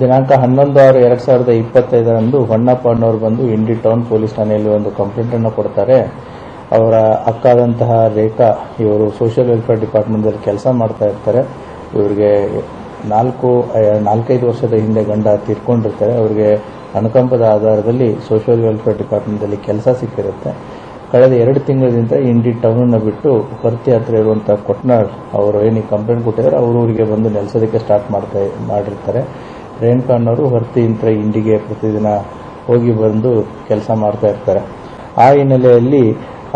ದಿನಾಂಕ ಹನ್ನೊಂದು ಆರು ಎರಡ್ ಸಾವಿರದ ಇಪ್ಪತ್ತೈದರಂದು ಹೊನ್ನಪ್ಪ ಅನ್ನೋರು ಬಂದು ಇಂಡಿ ಟೌನ್ ಪೊಲೀಸ್ ಠಾಣೆಯಲ್ಲಿ ಒಂದು ಕಂಪ್ಲೇಂಟ್ ಅನ್ನು ಕೊಡ್ತಾರೆ. ಅವರ ಅಕ್ಕಾದಂತಹ ರೇಖಾ, ಇವರು ಸೋಷಿಯಲ್ ವೆಲ್ಫೇರ್ ಡಿಪಾರ್ಟ್ಮೆಂಟ್ದಲ್ಲಿ ಕೆಲಸ ಮಾಡ್ತಾ ಇರ್ತಾರೆ. ಇವರಿಗೆ ನಾಲ್ಕು ನಾಲ್ಕೈದು ವರ್ಷದ ಹಿಂದೆ ಗಂಡ ತೀರ್ಕೊಂಡಿರ್ತಾರೆ. ಅವರಿಗೆ ಅನುಕಂಪದ ಆಧಾರದಲ್ಲಿ ಸೋಷಿಯಲ್ ವೆಲ್ಫೇರ್ ಡಿಪಾರ್ಟ್ಮೆಂಟಲ್ಲಿ ಕೆಲಸ ಸಿಕ್ಕಿರುತ್ತೆ. ಕಳೆದ ಎರಡು ತಿಂಗಳಿಂದ ಇಂಡಿ ಟೌನನ್ನು ಬಿಟ್ಟು ಪರ್ತಿ ಹತ್ರ ಇರುವಂತಹ ಕೊಟ್ನಾಳ್ ಅವರು ಏನಿಗೆ ಕಂಪ್ಲೇಂಟ್ ಕೊಟ್ಟಿದ್ದಾರೆ, ಅವರು ಊರಿಗೆ ಬಂದು ನೆಲೆಸೋದಕ್ಕೆ ಸ್ಟಾರ್ಟ್ ಮಾಡ್ತಾ, ಮಾಡಿರ್ತಾರೆ. ರೇಣುಕಾ ಅನ್ನೋರು ಹೊರತಿಯಿಂದ ಇಂಡಿಗೆ ಪ್ರತಿದಿನ ಹೋಗಿ ಬಂದು ಕೆಲಸ ಮಾಡ್ತಾ ಇರ್ತಾರೆ. ಆ ಹಿನ್ನೆಲೆಯಲ್ಲಿ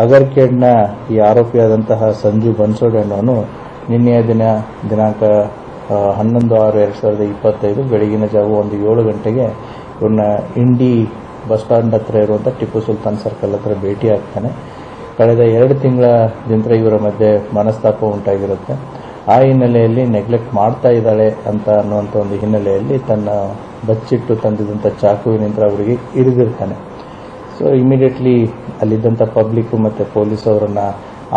ಅಗರ್ಕೇಡ್ನ ಈ ಆರೋಪಿಯಾದಂತಹ ಸಂಜು ಬನ್ಸೋಡೆ ಅನ್ನೋನು ನಿನ್ನೆಯ ದಿನ, ದಿನಾಂಕ ಹನ್ನೊಂದು ಆರು ಎರಡು ಸಾವಿರದ ಇಪ್ಪತ್ತೈದು ಬೆಳಗಿನ ಜಾವ ಒಂದು ಏಳು ಗಂಟೆಗೆ ಇವನ್ನ ಇಂಡಿ ಬಸ್ ಸ್ಟ್ಯಾಂಡ್ ಹತ್ರ ಇರುವಂತಹ ಟಿಪ್ಪು ಸುಲ್ತಾನ್ ಸರ್ಕಲ್ ಹತ್ರ ಭೇಟಿ ಆಗ್ತಾನೆ ಕಳೆದ ಎರಡು ತಿಂಗಳ ನಂತರ ಇವರ ಮಧ್ಯೆ ಮನಸ್ತಾಪ ಉಂಟಾಗಿರುತ್ತೆ. ಆ ಹಿನ್ನೆಲೆಯಲ್ಲಿ ನೆಗ್ಲೆಕ್ಟ್ ಮಾಡ್ತಾ ಇದ್ದಾಳೆ ಅಂತ ಅನ್ನುವಂಥ ಒಂದು ಹಿನ್ನೆಲೆಯಲ್ಲಿ ತನ್ನ ಬಚ್ಚಿಟ್ಟು ತಂದಿದ್ದಂಥ ಚಾಕುವಿನಿಂದ ಅವರಿಗೆ ಇರಿದಿರ್ತಾನೆ. ಸೊ ಇಮಿಡಿಯೇಟ್ಲಿ ಅಲ್ಲಿದ್ದಂಥ ಪಬ್ಲಿಕ್ ಮತ್ತು ಪೊಲೀಸ್ ಅವರನ್ನು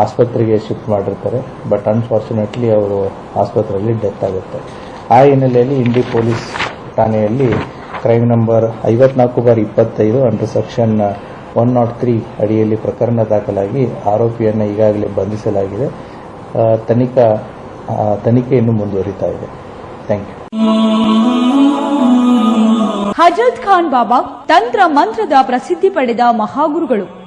ಆಸ್ಪತ್ರೆಗೆ ಶಿಫ್ಟ್ ಮಾಡಿರ್ತಾರೆ. ಬಟ್ ಅನ್ಫಾರ್ಚುನೇಟ್ಲಿ ಅವರು ಆಸ್ಪತ್ರೆಯಲ್ಲಿ ಡೆತ್ ಆಗುತ್ತೆ. ಆ ಹಿನ್ನೆಲೆಯಲ್ಲಿ ಇಂಡಿ ಪೊಲೀಸ್ ಠಾಣೆಯಲ್ಲಿ ಕ್ರೈಮ್ ನಂಬರ್ ಐವತ್ನಾಲ್ಕು ಬಾರ್ ಇಪ್ಪತ್ತೈದು under section one nought three ಅಡಿಯಲ್ಲಿ ಪ್ರಕರಣ ದಾಖಲಾಗಿ ಆರೋಪಿಯನ್ನು ಈಗಾಗಲೇ ಬಂಧಿಸಲಾಗಿದೆ. ತನಿಖಾ ತನಿಖೆ ಇನ್ನು ಮುಂದುವರಿತಾ ಇದೆ. ಥ್ಯಾಂಕ್ ಯು ಹಜರತ್ ಖಾನ್ ಬಾಬಾ ತಂತ್ರ ಮಂತ್ರದ ಪ್ರಸಿದ್ಧಿ ಪಡೆದ ಮಹಾಗುರುಗಳು.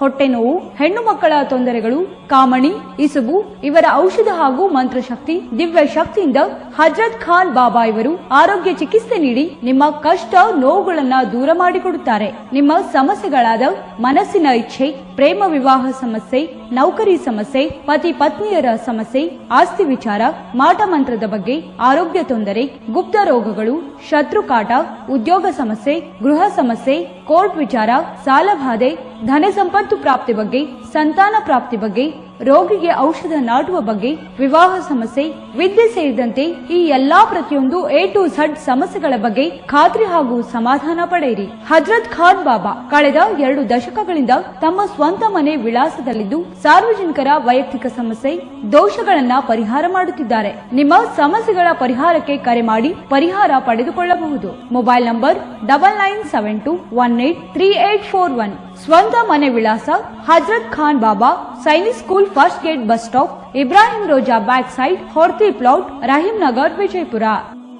ಹೊಟ್ಟೆ ನೋವು ಹೆಣ್ಣು ಮಕ್ಕಳ ತೊಂದರೆಗಳು, ಕಾಮಣಿ, ಇಸುಬು, ಇವರ ಔಷಧ ಹಾಗೂ ಮಂತ್ರಶಕ್ತಿ ದಿವ್ಯ ಶಕ್ತಿಯಿಂದ ಹಜರತ್ ಖಾನ್ ಬಾಬಾ ಇವರು ಆರೋಗ್ಯ ಚಿಕಿತ್ಸೆ ನೀಡಿ ನಿಮ್ಮ ಕಷ್ಟ ನೋವುಗಳನ್ನ ದೂರ ಮಾಡಿಕೊಡುತ್ತಾರೆ. ನಿಮ್ಮ ಸಮಸ್ಯೆಗಳಾದ ಮನಸ್ಸಿನ ಇಚ್ಛೆ, ಪ್ರೇಮ ವಿವಾಹ ಸಮಸ್ಯೆ ನೌಕರಿ ಸಮಸ್ಯೆ, ಪತಿ ಪತ್ನಿಯರ ಸಮಸ್ಯೆ, ಆಸ್ತಿ ವಿಚಾರ, ಮಾಟ ಮಂತ್ರದ ಬಗ್ಗೆ ಆರೋಗ್ಯ ತೊಂದರೆ, ಗುಪ್ತ ರೋಗಗಳು ಶತ್ರುಕಾಟ ಉದ್ಯೋಗ ಸಮಸ್ಯೆ, ಗೃಹ ಸಮಸ್ಯೆ, ಕೋರ್ಟ್ ವಿಚಾರ ಸಾಲಬಾಧೆ ಧನ ಸಂಪತ್ತು ಪ್ರಾಪ್ತಿ ಬಗ್ಗೆ, ಸಂತಾನ ಪ್ರಾಪ್ತಿ ಬಗ್ಗೆ, ರೋಗಿಗೆ ಔಷಧ ನಾಟುವ ಬಗ್ಗೆ, ವಿವಾಹ ಸಮಸ್ಯೆ, ವಿದ್ಯೆ ಸೇರಿದಂತೆ ಈ ಎಲ್ಲಾ ಪ್ರತಿಯೊಂದು ಎ ಟು ಝಡ್ ಸಮಸ್ಯೆಗಳ ಬಗ್ಗೆ ಖಾತ್ರಿ ಹಾಗೂ ಸಮಾಧಾನ ಪಡೆಯಿರಿ. ಹಜರತ್ ಖಾನ್ ಬಾಬಾ ಕಳೆದ ಎರಡು ದಶಕಗಳಿಂದ ತಮ್ಮ ಸ್ವಂತ ಮನೆ ವಿಳಾಸದಲ್ಲಿದ್ದು ಸಾರ್ವಜನಿಕರ ವೈಯಕ್ತಿಕ ಸಮಸ್ಯೆ, ದೋಷಗಳನ್ನ ಪರಿಹಾರ ಮಾಡುತ್ತಿದ್ದಾರೆ. ನಿಮ್ಮ ಸಮಸ್ಯೆಗಳ ಪರಿಹಾರಕ್ಕೆ ಕರೆ ಮಾಡಿ ಪರಿಹಾರ ಪಡೆದುಕೊಳ್ಳಬಹುದು. Mobile number double nine seven two one eight three eight four one ಸ್ವಂತ ಮನೆ ವಿಳಾಸ Hazrat Khan Baba Sainik school first gate bus stop, Ibrahim Roza back side, Horti plot, Rahim Nagar, Vijayapura.